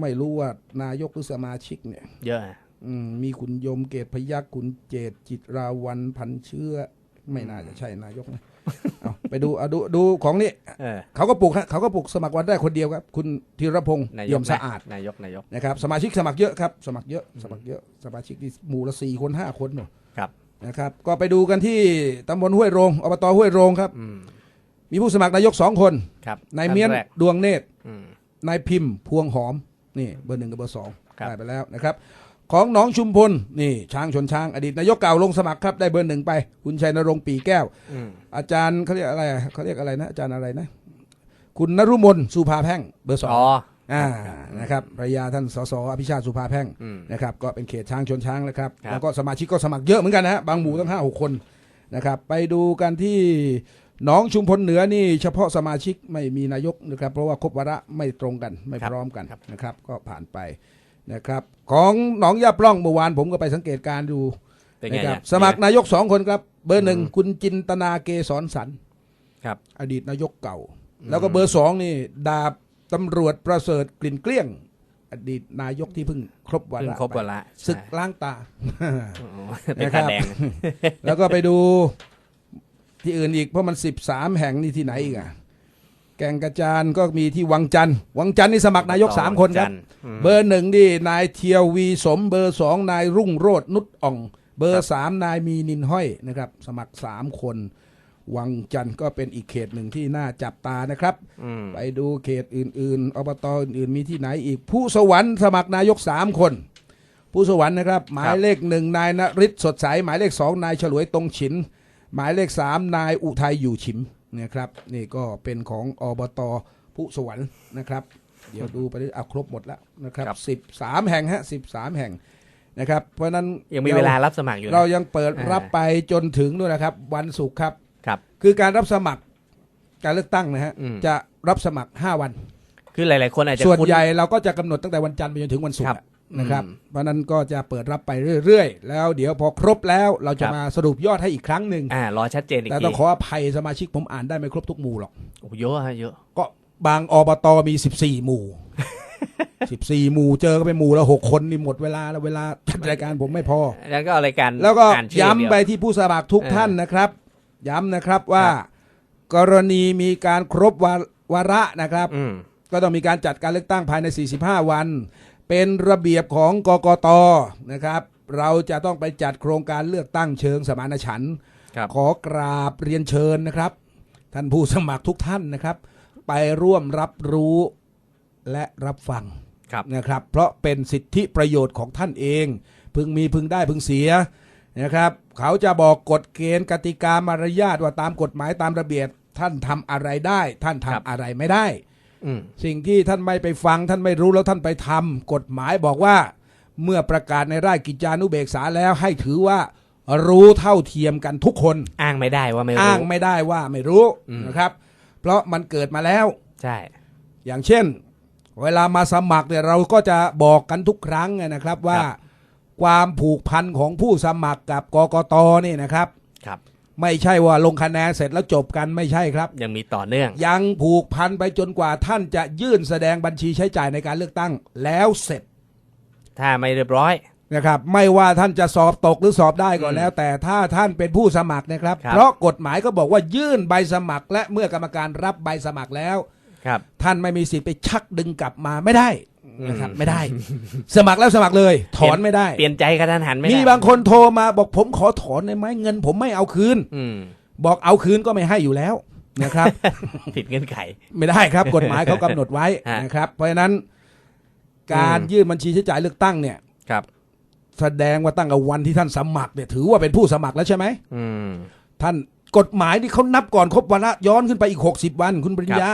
ไม่รู้ว่านายกหรือสมาชิกเนี่ย เยอะอะอืมมีคุณยมเกตพยักคุณเจตจิตราวันพันเชื้อ ไม่น่าจะใช่นายกนะเอาไปดูเอาดูดูของนี่เออเขาก็ปลูกฮะเขาก็ปลูกสมัครวันได้คนเดียวครับ คุณธีรพงศ์นายเยี่กยมสะอาดนายกนายกนะครับ สมาชิกสมัครเยอะครับ สมัครเยอะสมัครเยอะสมาชิกที่หมู่ละสี่คนห้าคนเนอะครับนะครับ ก็ไปดูกันที่ตำบลห้วยโรงอบตห้วยโรงครับอืมมีผู้สมัครนายกสองคนครับนายเมียนท่แรกดวงเนตรอืมนายพิมพ์พวงหอม นี่เบอร์หนึ่งกับเบอร์สองครับ ได้ไปแล้วนะครับ ของหนองชุมพลนี่ช้างชนช้างอดีตนายกเก่าลงสมัครครับได้เบอร์หนึ่งไป คุณชัยนรงค์ปีแก้ว อืม อาจารย์เขาเรียกอะไรอะเขาเรียกอะไรนะอาจารย์อะไรนะ คุณนรุมนสุภาแพ่งเบอร์สอง อ๋อ อ่านะครับภรรยาท่านสสอภิชาติสุภาแพ่งอืมนะครับก็เป็นเขตช้างชนช้างแล้วครับครับ แล้วก็สมาชิกก็สมัครเยอะเหมือนกันนะฮะบางหมู่ตั้งห้าหกคนนะครับไปดูกันที่ห นองชุมพลเหนือนี่เฉพาะสมาชิกไม่มีนายกนะครับ เพราะว่าครบวาระไม่ตรงกันไม่พร้อมกันนะครับ ก็ผ่านไปนะครับ ของหนองยาปล้องเมื่อวานผมก็ไปสังเกตการณ์ดูเป็นไงนะครัเนี่ยสมัครนายกสองคนครับ เบอร์หนึ่งอืมคุณจินตนาเกษรสันครับ อดีตนายกเก่า แล้วก็เบอร์สองนี่ดาบตำรวจประเสริฐกลิ่นเกลี้ยง อดีตนายกที่เพิ่งครบวาเพิ่งระครบไปวาระศึกใช่ล้างตาอ๋อเป็นนะครับตาแดงแล้วก็ไปดู ที่อื่นอีกเพราะมันสิบสามแห่งนี่ที่ไหนอีกอะแก่งกระจานก็มีที่วังจันทร์วังจันทร์นี่สมัครนายกสามคนครับจันทอืมเบอร์หนึ่งนี่นายเทียววีสม เบอร์สองนายรุ่งโรจน์นุชอ่อง เบอครัร์บสามนายมีนินห้อยนะครับ สมัครสามคนวังจันทร์ก็เป็นอีกเขตหนึ่งที่น่าจับตานะครับอืมไปดูเขตอื่นๆ อบตอื่นๆ มีที่ไหนอีก ผู้สวรรค์สมัครนายกสามคน ผู้สวรรค์นะครับ หมายเลขหนึ่งนายนริศสดใส หมายเลขสองนายฉลวยตรงฉิน หมายเลขสามนายอุทัยอยู่ฉิมนะครับนี่ก็เป็นของอบตผู้สวรรค์นะครับ เดี๋ยวดูไปเรื่อยเอาครบหมดแล้วนะครับครับ สิบสามแห่งฮะสิบสามแห่งนะครับ เพราะฉะนั้นยังมีเวลารับสมัครอยู่นะ เรายังเปิดอ่ารั รับไปจนถึงด้วยนะครับ วันศุกร์ครับ ครับ คือการรับสมัครการเลือกตั้งนะฮะอืม จะรับสมัคร 5 วัน คือหลาย ๆ คนอาจจะส่วนคุ้น ใหญ่เราก็จะกำหนดตั้งแต่วันจันทร์ไปจนถึงวันศุกครัร์บอะ นะครับอืมเพราะฉะนั้นก็จะเปิดรับไปเรื่อยๆ แล้วเดี๋ยวพอครบแล้วเราจะครับมาสรุปยอดให้อีกครั้งหนึ่งอ่ารอชัดเจนอีกแต่ทีต้องขออภัยสมาชิกผมอ่านได้ไม่ครบทุกหมู่หรอกโอ้โหเยอะฮะเยอะก็บางอบตมี 14 หมู่ 14 หมู่เจอก็ไปหมู่ละหกคนนี่หมดเวลาแล้วเวลาจัดรายการผมไม่พอ แล้วก็เอารายการแล้วก็อ่านชื่อย้ำเดีวไปที่ผู้สมัครทุกเออท่านนะครับ ย้ำนะครับว่าครับกรณีมีการครบวาวาระนะครับอืมก็ต้องมีการจัดการเลือกตั้งภายใน 45 วัน เป็นระเบียบของกกตนะครับ เราจะต้องไปจัดโครงการเลือกตั้งเชิงสมานฉันท์ครับ ขอกราบเรียนเชิญนะครับ ท่านผู้สมัครทุกท่านนะครับ ไปร่วมรับรู้และรับฟัง ครับ นะครับ เพราะเป็นสิทธิประโยชน์ของท่านเอง พึงมีพึงได้พึงเสียนะครับ เขาจะบอกกฎเกณฑ์กติกามารยาทว่าตามกฎหมายตามระเบียบ ท่านทำอะไรได้ ท่านทำอะไรไม่ได้อืม สิ่งที่ท่านไม่ไปฟังท่านไม่รู้แล้วท่านไปทำกฎหมายบอกว่า เมื่อประกาศในราชกิจจานุเบกษาแล้วให้ถือว่ารู้เท่าเทียมกันทุกคน อ้างไม่ได้ว่าไม่รู้อ้างไม่ได้ว่าไม่รู้อืมนะครับ เพราะมันเกิดมาแล้ว ใช่ อย่างเช่น เวลามาสมัครเนี่ยเราก็จะบอกกันทุกครั้งนะครับว่า ความผูกพันของผู้สมัครกับกกตนี่นะครับ ครับ ไม่ใช่ว่าลงคะแนนเสร็จแล้วจบกันไม่ใช่ครับ ยังมีต่อเนื่อง ยังผูกพันไปจนกว่าท่านจะยื่นแสดงบัญชีใช้จ่ายในการเลือกตั้งแล้วเสร็จ ถ้าไม่เรียบร้อยนะครับ ไม่ว่าท่านจะสอบตกหรือสอบได้ก็อืมแล้ว แต่ถ้าท่านเป็นผู้สมัครนะครับครับ เพราะกฎหมายก็บอกว่ายื่นใบสมัคร และเมื่อกรรมการรับใบสมัครแล้วครับ ท่านไม่มีสิทธิ์ไปชักดึงกลับมาไม่ได้ นะครับอืมไม่ได้ สมัครแล้วสมัครเลย ถอนไม่ได้ เปลี่ยนใจกระทันหันไม่ได้มีบางคนโทรมาบอกผมขอถอนได้ไหมเงิน ผมไม่เอาคืนอืมบอกเอาคืนก็ไม่ให้อยู่แล้วนะครับผิดเงื่อนไข ไม่ได้ครับ กฎหมายเขากำหนดไว้ฮะนะครับ เพราะฉะนั้น การอืมยื่นบัญชีใช้จ่ายเลือกตั้งเนี่ยครับ แสดงว่าตั้งแต่วันที่ท่านสมัครเนี่ย ถือว่าเป็นผู้สมัครแล้วใช่ไหมอืมท่านกฎหมายที่เขานับก่อนครบวาระย้อนขึ้นไปอีก60วันคุณปริญญา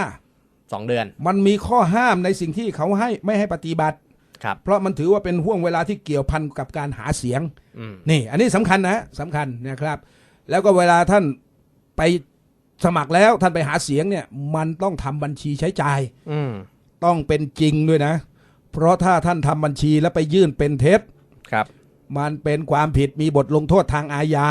สองเดือน มันมีข้อห้ามในสิ่งที่เขาให้ไม่ให้ปฏิบัติ ครับ เพราะมันถือว่าเป็นห่วงเวลาที่เกี่ยวพันกับการหาเสียงอืม นี่ อันนี้สำคัญนะสำคัญนะครับ แล้วก็เวลาท่านไปสมัครแล้วท่านไปหาเสียงเนี่ย มันต้องทำบัญชีใช้จ่าย อืม ต้องเป็นจริงด้วยนะ เพราะถ้าท่านทำบัญชีแล้วไปยื่นเป็นเท็จ ครับ มันเป็นความผิดมีบทลงโทษทางอาญา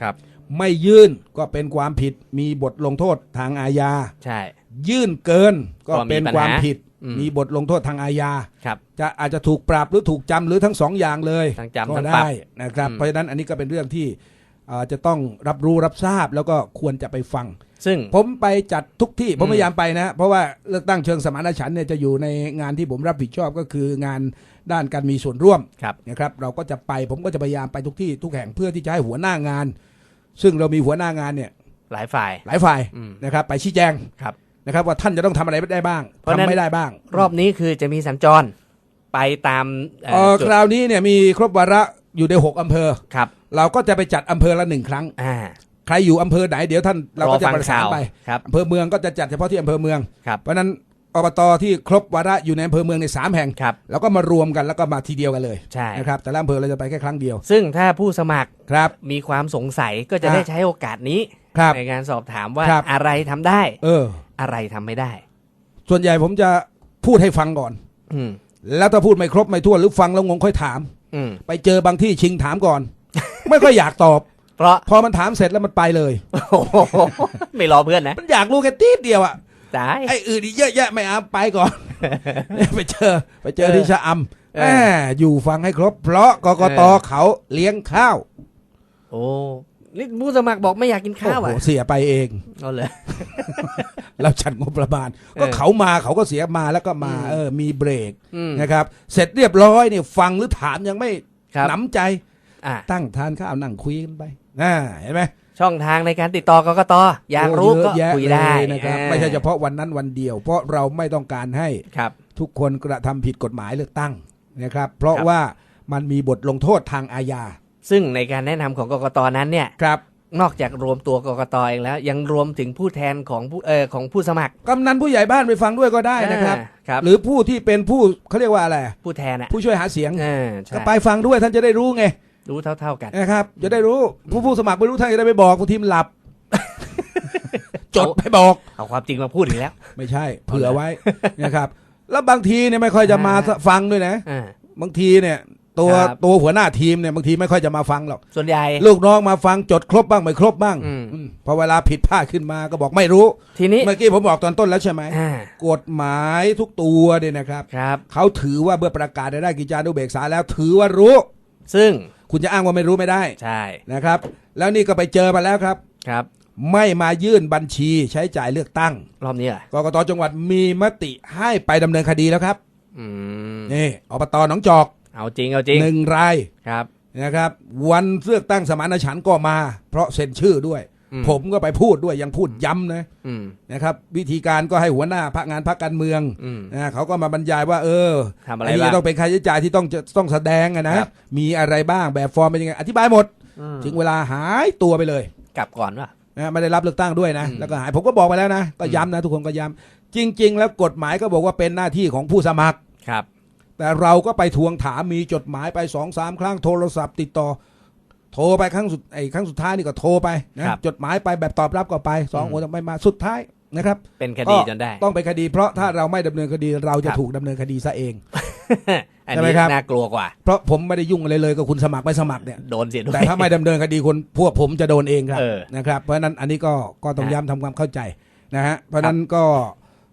ครับ ไม่ยื่นก็เป็นความผิดมีบทลงโทษทางอาญา ใช่ ยื่นเกินก็ก็มีเป็นปัญหาความผิด อืม มีบทลงโทษทางอาญา ครับ จะอาจจะถูกปรับหรือถูกจำหรือทั้งสองอย่างเลยทั้งจำก็ทั้งปรับได้นะครับ อืม เพราะฉะนั้นอันนี้ก็เป็นเรื่องที่เอ่อจะต้องรับรู้รับทราบแล้วก็ควรจะไปฟัง ซึ่ง ผมไปจัดทุกที่ผมอืมพยายามไปนะ เพราะว่าเลือกตั้งเชิงสมานฉันท์เนี่ยจะอยู่ในงานที่ผมรับผิดชอบก็คืองานด้านการมีส่วนร่วมครับ นะครับเราก็จะไปผมก็จะพยายามไปทุกที่ทุกแห่งเพื่อที่จะให้หัวหน้างาน ซึ่งเรามีหัวหน้างานเนี่ยหลายฝ่าย หลายฝ่ายอืม นะครับไปชี้แจง ครับ นะครับว่าท่านจะต้องทำอะไรได้บ้างเพราะฉะนั้ทำนไม่ได้บ้าง รอบนี้คือจะมีสัญจรไปตามเอ่อเอ่อจุดคราวนี้เนี่ยมีครบวาระอยู่ในหกอำเภอครับ เราก็จะไปจัดอำเภอละหนึ่งครั้งอ่าใครอยู่อำเภอไหนเดี๋ยวท่านเราก็จะฟังประสานข่าวไปครับอำเภอเมืองก็จะจัดเฉพาะที่อำเภอเมืองครับเพราะฉะนั้นอบตที่ครบวาระอยู่ในอำเภอเมืองในสามแห่งครับแล้วก็มารวมกันแล้วก็มาทีเดียวกันเลยใช่นะครับแต่ละอำเภอเราจะไปแค่ครั้งเดียว ซึ่งถ้าผู้สมัครครับมีความสงสัยก็จะอะได้ใช้โอกาสนี้ครับในการสอบถามว่าครับอะไรทำได้ เออ อะไรทำไม่ได้ ส่วนใหญ่ผมจะพูดให้ฟังก่อน อืมแล้วถ้าพูดไม่ครบไม่ทั่วนหรือฟังแล้วงงค่อยถาม อืมไปเจอบางที่ชิงถามก่อน ไม่ค่อยอยากตอบ เพราะพอมันถามเสร็จแล้วมันไปเลยโอ้โหไม่รอเพื่อนนะมันอยากรู้แค่ตีดเดียวอะตายไอ้อื่นอีกเยอะแยะไม่เอาไปก่อน ไปเจอ ไปเจอที่ชะอำเออแหมอยู่ฟังให้ครบ เพราะกกตเออเขาเลี้ยงข้าว โอ้ นี่ผู้สมัครบอกไม่อยากกินข้าวโอ้อะโหเสียไปเองเอาเลยเราจัดงบประมาณ ก็เออเขามาเขาก็เสียมาแล้วก็มาอืมเออ มีเบรกอืมนะครับ เสร็จเรียบร้อยเนี่ยฟังหรือถามยังไม่ครับหนำใจอะตั้งทานข้าวนั่งคุยกันไปน่าเห็นไหมช่องทางในการติดต่อกกตอยากรู้โเยก็อะแยะคุยได้เลยนะครับอ่าไม่ใช่เฉพาะวันนั้นวันเดียว เพราะเราไม่ต้องการให้ครับทุกคนกระทำผิดกฎหมายเลือกตั้งนะครับ เพราะครับว่ามันมีบทลงโทษทางอาญา ซึ่งในการแนะนำของกกตนั้นเนี่ยครับนอกจากรวมตัวกกตเองแล้ว ยังรวมถึงผู้แทนของผู้เออของผู้สมัคร กำนันผู้ใหญ่บ้านไปฟังด้วยก็ได้นะครับอ่าครับหรือผู้ที่เป็นผู้เขาเรียกว่าอะไร ผู้แทนอะผู้ช่วยหาเสียงเออใช่ก็ไปฟังด้วยท่านจะได้รู้ไง รู้เท่า ๆกันนะครับ จะได้รู้ผู้ผู้สมัครไม่รู้ท่านจะได้ไปบอกผู้ทีมหลับ จดไปบอก เอาความจริงมาพูดอีกแล้ว ไม่ใช่ เผื่อไว้นะครับ แล้วบางทีเนี่ยไม่ค่อยจะมาอ่าฟังด้วยนะอ่าบางทีเนี่ย ตัวครับ ตัวหัวหน้าทีมเนี่ยบางทีไม่ค่อยจะมาฟังหรอกส่วนใหญ่ ลูกน้องมาฟังจดครบบ้างไม่ครบบ้างอืม อืมพอเวลาผิดพลาดขึ้นมาก็บอกไม่รู้ ทีนี้เมื่อกี้ผมบอกตอนต้นแล้วใช่ไหมอ่ากฎหมายทุกตัวเนี่ยนะครับ ครับ เขาถือว่าเมื่อประกาศในราชกิจจานุเบกษาแล้วถือว่ารู้ ซึ่งคุณจะอ้างว่าไม่รู้ไม่ได้ใช่นะครับ แล้วนี่ก็ไปเจอมาแล้วครับ ครับ ไม่มายื่นบัญชีใช้จ่ายเลือกตั้งรอบนี้เหรอกกตจังหวัดมีมติให้ไปดำเนินคดีแล้วครับอืมนี่อบตหนองจอก เอาจริงเอาจริงหนึ่งรายครับนะครับ วันเลือกตั้งสมานฉันท์ก็มา เพราะเซ็นชื่อด้วย อืม ผมก็ไปพูดด้วยยังพูดย้ำนะอืม นะครับ วิธีการก็ให้หัวหน้าพักงานพักการเมืองอืม นะเขาก็มาบรรยายว่า เออทำอะไรนนี้บ้างต้องเป็นค่าใช้จ่ายที่ต้องจะต้องแสดงอะนะครับ มีอะไรบ้างแบบฟอร์มเป็นยังไงอธิบายหมดอืมถึงเวลาหายตัวไปเลย กลับก่อนว่ะนะไม่ได้รับเลือกตั้งด้วยนะ อืมแล้วก็หายผมก็บอกไปแล้วนะ ก็ย้ำนะ ทุกคนก็ย้ำจริง ๆ แล้วกฎหมายก็บอกว่าเป็นหน้าที่ของผู้สมัคร ครับ แต่เราก็ไปทวงถามมีจดหมายไปสองสามครั้งโทรศัพท์ติดต่อ โทรไปครั้งสุดไอ้ครั้งสุดท้ายนี่ก็โทรไปนะครับ จดหมายไปแบบตอบรับก็ไปสองอืมคนไม่มาสุดท้ายนะครับเป็นคดีจนได้ต้องไปนคดี เพราะถ้าเราไม่ดำเนินคดีเราจะครับ ถูกดำเนินคดีซะเอง อันใช่ไหมนี้ครับ น่ากลัวกว่า เพราะผมไม่ได้ยุ่งอะไรเลยกับคุณสมัครไม่สมัครเนี่ย โดนเสียด้วย แต่ถ้าไม่ดำเนินคดีคนพวกผมจะโดนเองครับเออนะครับ เพราะฉะนั้นอันนี้ก็ก็ต้องฮะย้ำทำความเข้าใจนะฮะเพราะฉะนั้นก็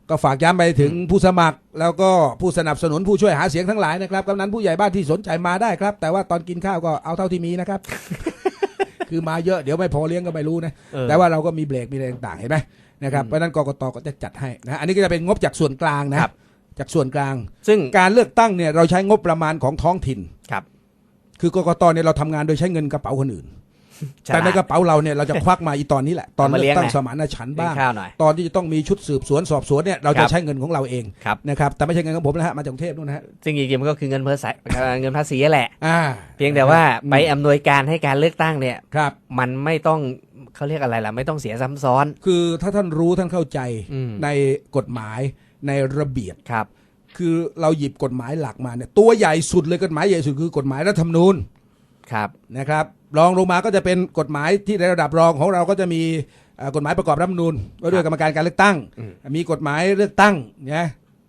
ก็ฝากย้ำไปถึงผู้สมัคร แล้วก็ผู้สนับสนุนผู้ช่วยหาเสียงทั้งหลายนะครับกำนันผู้ใหญ่บ้านที่สนใจมาได้ครับ แต่ว่าตอนกินข้าวก็เอาเท่าที่มีนะครับ คือมาเยอะเดี๋ยวไม่พอเลี้ยงก็ไม่รู้นะเออแต่ว่าเราก็มีเบรกมีอะไรต่างๆเห็นไหมนะครับอืมเพราะฉะนั้นกกตก็จะจัดให้นะอันนี้ก็จะเป็นงบจากส่วนกลางนะครับจากส่วนกลาง ซึ่งการเลือกตั้งเนี่ยเราใช้งบประมาณของท้องถิ่นครับ คือกกตเนี่ยเราทำงานโดยใช้เงินกระเป๋าคนอื่นฉลาด แต่ในกระเป๋าเราเนี่ยเราจะควักมาอีตอนนี้แหละ ตอนเอามาเลืเลี้อยกงตั้งหน่อยสมานฉันท์บ้างเลี้ยงข้าวหน่อยตอนที่จะต้องมีชุดสืบสวนสอบสวนเนี่ยเราครัจะบใช้เงินของเราเองครับนะครับแต่ไม่ใช่เงินของผมนะฮะมาจากกรุงเทพนู่นนะฮะซึ่งจริงๆมันก็คือเงินภาษีเงินภาษีแหละอ่าเพียงแต่ว่าอืมไปอำนวยการให้การเลือกตั้งเนี่ยครับมันไม่ต้องเขาเรียกอะไรล่ะไม่ต้องเสียซ้ำซ้อน คือถ้าท่านรู้ท่านเข้าใจอืมในกฎหมายในระเบียบครับ คือเราหยิบกฎหมายหลักมาเนี่ยตัวใหญ่สุดเลยกฎหมายใหญ่สุดคือกฎหมายรัฐธรรมนูญ ครับนะครับรองลงมาก็จะเป็นกฎหมายที่ในระดับรองของเราก็จะมีเอ่อกฎหมายประกอบรัฐธรรมนูญว่าด้วยกรรมการการเลือกตั้ง อืมมีกฎหมายเลือกตั้งนะ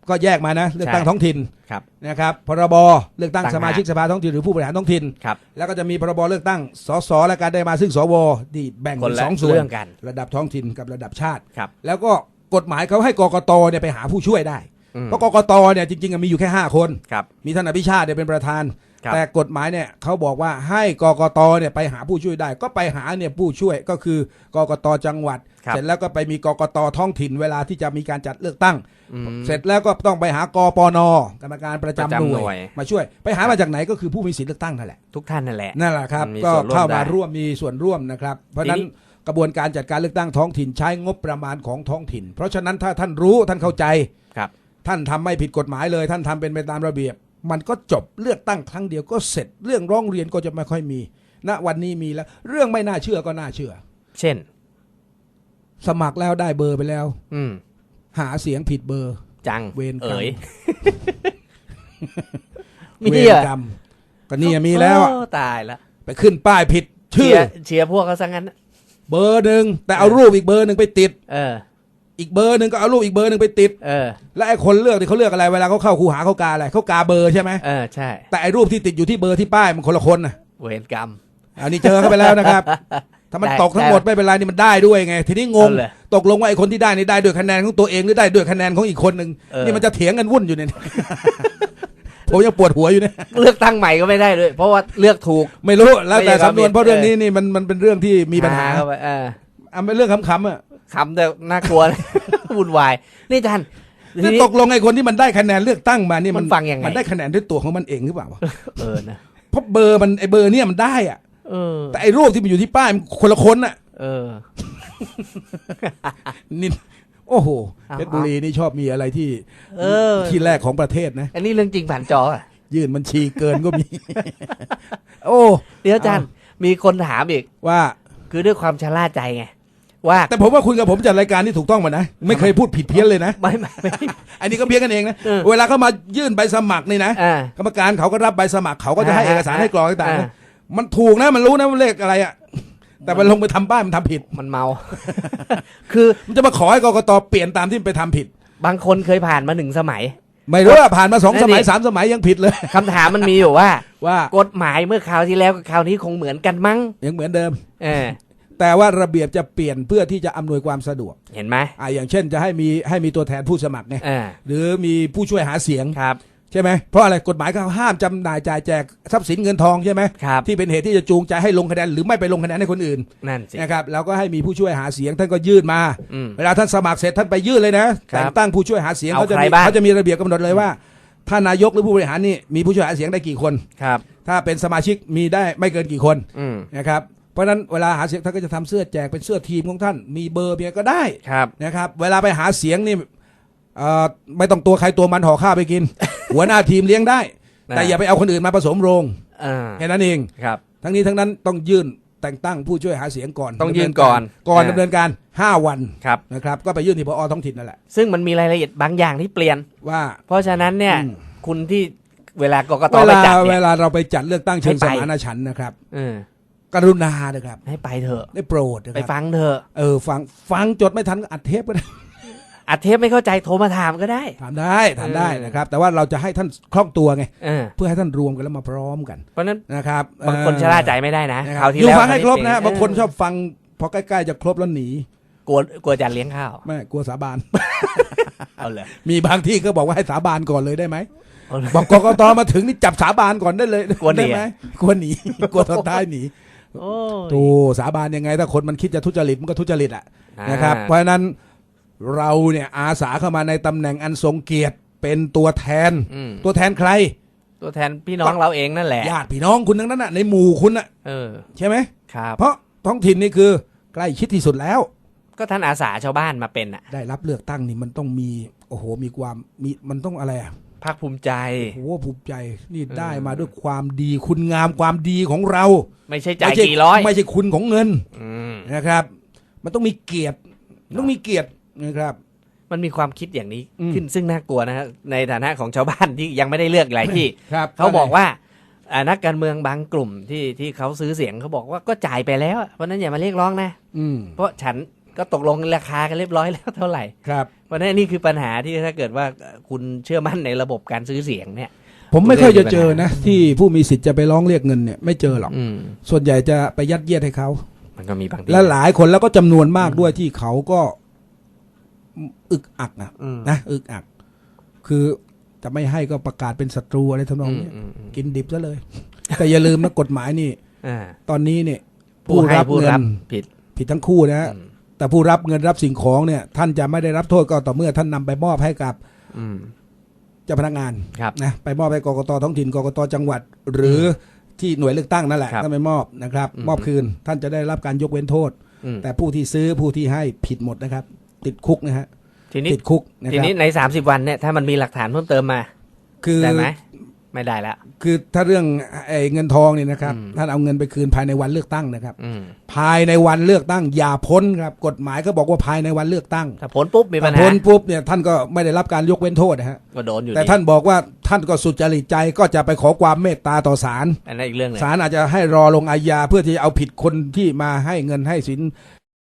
ก็แยกมานะเลือกตั้งใช่ ท้องถิ่นครับ นะครับพรบเลือกตั้งต่างหาก สมาชิกสภาท้องถิ่นหรือผู้บริหารท้องถิ่น ครับ แล้วก็จะมีพรบเลือกตั้งสสและการได้มาซึ่งสวที่แบ่งคเป็นนละสองส่วนเรื่องกัน ระดับท้องถิ่นกับระดับชาติ ครับ แล้วก็กฎหมายเขาให้กกตเนี่ยไปหาผู้ช่วยได้ออืม เพราะกกตเนี่ยจริงๆอะมีอยู่แค่ห้าคน ครับ มีท่านอภิชาติเนี่ยเป็นประธานครับ แต่กฎหมายเนี่ยเขาบอกว่าให้กกตเนี่ยไปหาผู้ช่วยได้ ก็ไปหาเนี่ยผู้ช่วยก็คือกกตจังหวัดครับเสร็จแล้วก็ไปมีกกตท้องถิ่นเวลาที่จะมีการจัดเลือกตั้งอืมเสร็จแล้วก็ต้องไปหากปนกรรมการประจำประจำหหน่น่ววยยมาช่วยไปหามาจากไหนก็คือผู้มีสิทธิเลือกตั้งนั่นแหละทุกท่านนั่นแหละนั่นแหละครับมีก็ส่วนร่วมเข้ามาได้ร่วมมีส่วนร่วมนะครับ เพราะฉะนั้นทีนี้กระบวนการจัดการเลือกตั้งท้องถิ่นใช้งบประมาณของท้องถิ่น เพราะฉะนั้นถ้าท่านรู้ท่านเข้าใจครับท่านทำไม่ผิดกฎหมายเลย ท่านทำเป็นไปตามระเบียบ มันก็จบเลือกตั้งครั้งเดียวก็เสร็จ เรื่องร้องเรียนก็จะไม่ค่อยมีณวันนี้มีแล้ว เรื่องไม่น่าเชื่อก็น่าเชื่อ เช่น สมัครแล้วได้เบอร์ไปแล้ว อืม หาเสียงผิดเบอร์ จังเวรกรรมเอ๋ยมีเวที่รอะกรรมก็นี่มีแล้วอะโอ้ตายละไปขึ้นป้ายผิด เชีชื่ยอร์เชียร์พวกเขาซะงั้น เบอร์หนึ่งแต่เอารูปอีกเบอร์หนึ่งไปติด เออ อีกเบอร์หนึ่งก็เอารูปอีกเบอร์หนึ่งไปติด เออ และไอ้คนเลือกนี่เขาเลือกอะไรเวลาเขาเข้าคูหาเขากาอะไรเขากาเบอร์ใช่ไหมเออ ใช่ แต่ไอ้รูปที่ติดอยู่ที่เบอร์ที่ป้ายมันคนละคนนะเวรกรรม อันนี้เจอเข้าไปแล้วนะครับ ถ้ามันได้ตกทั้งหมดไม่เป็นไรนี่มันได้ด้วยไง ทีนี้งงเอาเลยตกลงว่าไอ้คนที่ได้นี่ได้ด้วยคะแนนของตัวเองหรือได้ด้วยคะแนนของอีกคนหนึ่งเออ นี่มันจะเถียงกันวุ่นอยู่เนี่ย ผมยังปวดหัวอยู่เนี่ย เลือกตั้งใหม่ก็ไม่ได้ด้วย เพราะว่าเลือกถูก ไม่รู้แล้วแต่ไม่ใช่ครับสำนวนเพราะเออเรื่องนี้นี่มันมันเป็นเรื่องที่มีปัญหาเข้าไปเออ อะเป็นเรื่องขำๆอะ คำแต่น่ากลัว วุ่นวาย นี่ท่านทีแล้วนี้ ตกลงไอ้คนที่มันได้คะแนนเลือกตั้งมานี่มันฟังยังไง มันได้คะแนนด้วยตัวของมันเองหรือเปล่าวะเออนะเพราะเบอร์มันไอ้เบอร์เนี่ยมันได้อะ เออ แต่ไอ้รูปที่มันอยู่ที่ป้ายมันคนละคนอะเออ นี่โอ้โหเอาเพชรบุรีนี่ชอบมีอะไรที่เออ ที่แรกของประเทศนะ อันนี้เรื่องจริงผ่านจออะ ยื่นบัญชีเกินก็มี โอ้ เดี๋ยวอาจารย์ มีคนถามอีก ว่า คือด้วยความชะล่าใจไง ว่าแต่ผมว่าคุณกับผมจัดรายการที่ถูกต้องมานะ ไม่เคยพูดผิดเพี้ยนเลยนะ ไม่ไม่ไม่ อันนี้ก็เพี้ยนกันเองนะ เออเวลาเขามายื่นใบสมัครนี่นะ อ่ากรรมการเขาก็รับใบสมัครเขาก็จะให้อ่าเอกสารให้กรอกต่างๆอ่า นะมันถูกนะมันรู้นะว่าเลขอะไรอะ แต่มันลงไปทำป้ายมันทำผิด มันเมา คือมันจะมาขอให้กกตเปลี่ยนตามที่มันไปทำผิด บางคนเคยผ่านมาหนึ่งสมัย ไม่รู้ว่าผ่านมาสองนั่นสมัยดิสามสมัยยังผิดเลย คำถามมันมีอยู่ว่า ว่ากฎหมายเมื่อคราวที่แล้วกับคราวนี้คงเหมือนกันมั้ง ยังเหมือนเดิม เออ แต่ว่าระเบียบจะเปลี่ยนเพื่อที่จะอำนวยความสะดวกเห็นไหมอ่าอย่างเช่นจะให้มีให้มีตัวแทนผู้สมัครไงอ่าหรือมีผู้ช่วยหาเสียง ครับ ใช่ไหมเพราะอะไรกฎหมายเขาห้ามจำหน่ายจ่ายแจกทรัพย์สินเงินทองใช่ไหมครับ ที่เป็นเหตุที่จะจูงใจให้ลงคะแนนหรือไม่ไปลงคะแนนให้คนอื่นนั่นสิ นะครับแล้วก็ให้มีผู้ช่วยหาเสียงท่านก็ยื่นมา อืมเวลาท่านสมัครเสร็จท่านไปยื่นเลยนะ ครับแต่งตั้งผู้ช่วยหาเสียงเอาเขาจะใครมีบ้าง เขาจะมีระเบียบกำหนดเลยว่าถ้านายกหรือผู้บริหารนี่มีผู้ช่วยหาเสียงได้กี่คน ครับ ถ้าเป็นสมาชิกมีได้ไม่เกินกี่คนอืม นะครับเพ ราะฉะนั้นเวลาหาเสียงท่านก็จะทำเสื้อแจกเป็นเสื้อทีมของท่าน มีเบอร์เบียก็ได้ครับนะครับ เวลาไปหาเสียงนี่เอ่อไม่ต้องตัวใครตัวมันห่อข้าวไปกิน หัวหน้าทีมเลี้ยงได้นะแต่อย่าไปเอาคนอื่นมาผสมโรงอ่าแค่นั้นเองครับทั้งนี้ทั้งนั้นต้องยื่นแต่งตั้งผู้ช่วยหาเสียงก่อนต้องยื่นดำเก่อนก่อนอ่าดำเนินการ 5 วันครับนะครับก็ไปยื่นที่พอท้องถิ่นนั่นแหละซึ่งมันมีรายละเอียดบางอย่างที่เปลี่ยนว่า เพราะฉะนั้นเนี่ยอืมคุณที่เวลากกตเวไปลาจัดเวเนี่ยลาเราไปจัดเลือกตั้งเชิงให้สไปมานฉันท์นะครับเออ กรุณานะครับ ให้ไปเถอะ ได้โปรดนะไปครับฟังเถอะเออฟังฟังจดไม่ทันก็อัดเทปก็ได้ อัดเทปไม่เข้าใจโทรมาถามก็ได้ ถามได้ถามได้เออนะครับ แต่ว่าเราจะให้ท่านคล่องตัวไง เออ เพื่อให้ท่านรวมกันแล้วมาพร้อมกันเพราะฉะนั้นนะครับบางคนเออชะล่าใจไม่ได้นะนะคราวที่อยู่แล้วฟังให้ครบนะเบางคนชอบฟังพอใกล้ๆจะครบแล้วหนีกลัวกลัวอาจารย์เลี้ยงข้าวไม่กลัวสาบาน เอาเลย มีบางที่ก็บอกว่าให้สาบานก่อนเลยได้ไหมเอาเลยบอกกกตมาถึงนี่จับสาบานก่อนได้เลยกลัวหนี ได้ไหมกลัวหนี กลัวตอนท้ายหนีโอ้ย ตูสาบานยังไง ถ้าคนมันคิดจะทุจริตมันก็ทุจริตอะอ่านนะครับ เพราะฉะนั้นเราเนี่ยอาสาเข้ามาในตำแหน่งอันทรงเกียรติเป็นตัวแทนอืมตัวแทนใคร ตัวแทนพี่น้องเราเองนั่นแหละญาติพี่น้องคุณทั้งนั้นน่ะในหมู่คุณน่ะเออใช่ไหมครับเพราะท้องถิ่นนี่คือใกล้ชิดที่สุดแล้ว ก็ท่านอาสาชาวบ้านมาเป็นอะ ได้รับเลือกตั้งนี่มันต้องมีโอ้โหมีความมีมันต้องอะไรอะ ภาคภูมิใจโอ้โหภูมิใจนี่เออได้มาด้วยความดีคุณงามความดีของเรา ไม่ใช่จ่ายไม่ใช่กี่ร้อยไม่ใช่คุณของเงินอืมนะครับ มันต้องมีเกียรติต้องมีเกียรตินะครับ มันมีความคิดอย่างนี้อืมขึ้นซึ่งน่ากลัวนะฮะในฐานะของชาวบ้านที่ยังไม่ได้เลือกหลายที่ครับเขาบอกว่าอ่านักการเมืองบางกลุ่มที่ที่เขาซื้อเสียงเขาบอกว่าก็จ่ายไปแล้วอะเพราะฉะนั้นอย่ามาเรียกร้องนะอืมเพราะฉัน ก็ตกลงราคากันเรียบร้อยแล้วเท่าไหร่ครับเพราะฉะนั้นนี่คือปัญหาที่ถ้าเกิดว่าเอ่อคุณเชื่อมั่นในระบบการซื้อเสียงเนี่ยผมไม่ค่อยจะเจอนะ ที่ผู้มีสิทธิ์จะไปร้องเรียกเงินเนี่ยไม่เจอหรอกอืมส่วนใหญ่จะไปยัดเยียดให้เขามันก็มีบางทีและหลายคนแล้วก็จำนวนมากด้วยที่เขาก็ อึกอักอะอืมนะอึกอัก คือจะไม่ให้ก็ประกาศเป็นศัตรูอะไรทำนองอืมนี้อืมอืมกินดิบซะเลย แต่อย่าลืมนะกฎหมายนี่อ่าตอนนี้เนี่ย ผู้ให้ผู้เงิรับนผิด ผิดทั้งคู่นะฮะอืม แต่ผู้รับเงินรับสิ่งของเนี่ย ท่านจะไม่ได้รับโทษก็ต่อเมื่อท่านนำไปมอบให้กับอืมเจ้าพนักงานครับนะไปมอบให้กกตท้องถิ่นกกตจังหวัด หรือที่หน่วยเลือกตั้งนั่นแหละครับท่านไปมอบนะครับอืมมอบคืนท่านจะได้รับการยกเว้นโทษอืมแต่ผู้ที่ซื้อผู้ที่ให้ผิดหมดนะครับ ติดคุกนะฮะทีนี้ติดคุกนะคทีรับนี้ในสามสิบวันเนี่ยถ้ามันมีหลักฐานเพิ่มเติมมา คือ ได้ไหมไม่ได้แล้ว คือถ้าเรื่องไอ้เงินทองเนี่ยนะครับอืมท่านเอาเงินไปคืนภายในวันเลือกตั้งนะครับอืมภายในวันเลือกตั้ง อย่าพ้นครับกฎหมายก็บอกว่าภายในวันเลือกตั้งถ้าผลปุ๊บมีปัญถ้าหาพ้นปุ๊บเนี่ยท่านก็ไม่ได้รับการยกเว้นโทษนะฮะก็โดนอยู่แต่ดีท่านบอกว่าท่านก็สุจริตใจก็จะไปขอความเมตตาต่อศาลอันนั้นอีกเรื่องหนึงศาลอาจจะให้รอลงอาญาเพื่อที่จะเอาผิดคนที่มาให้เงินให้สิน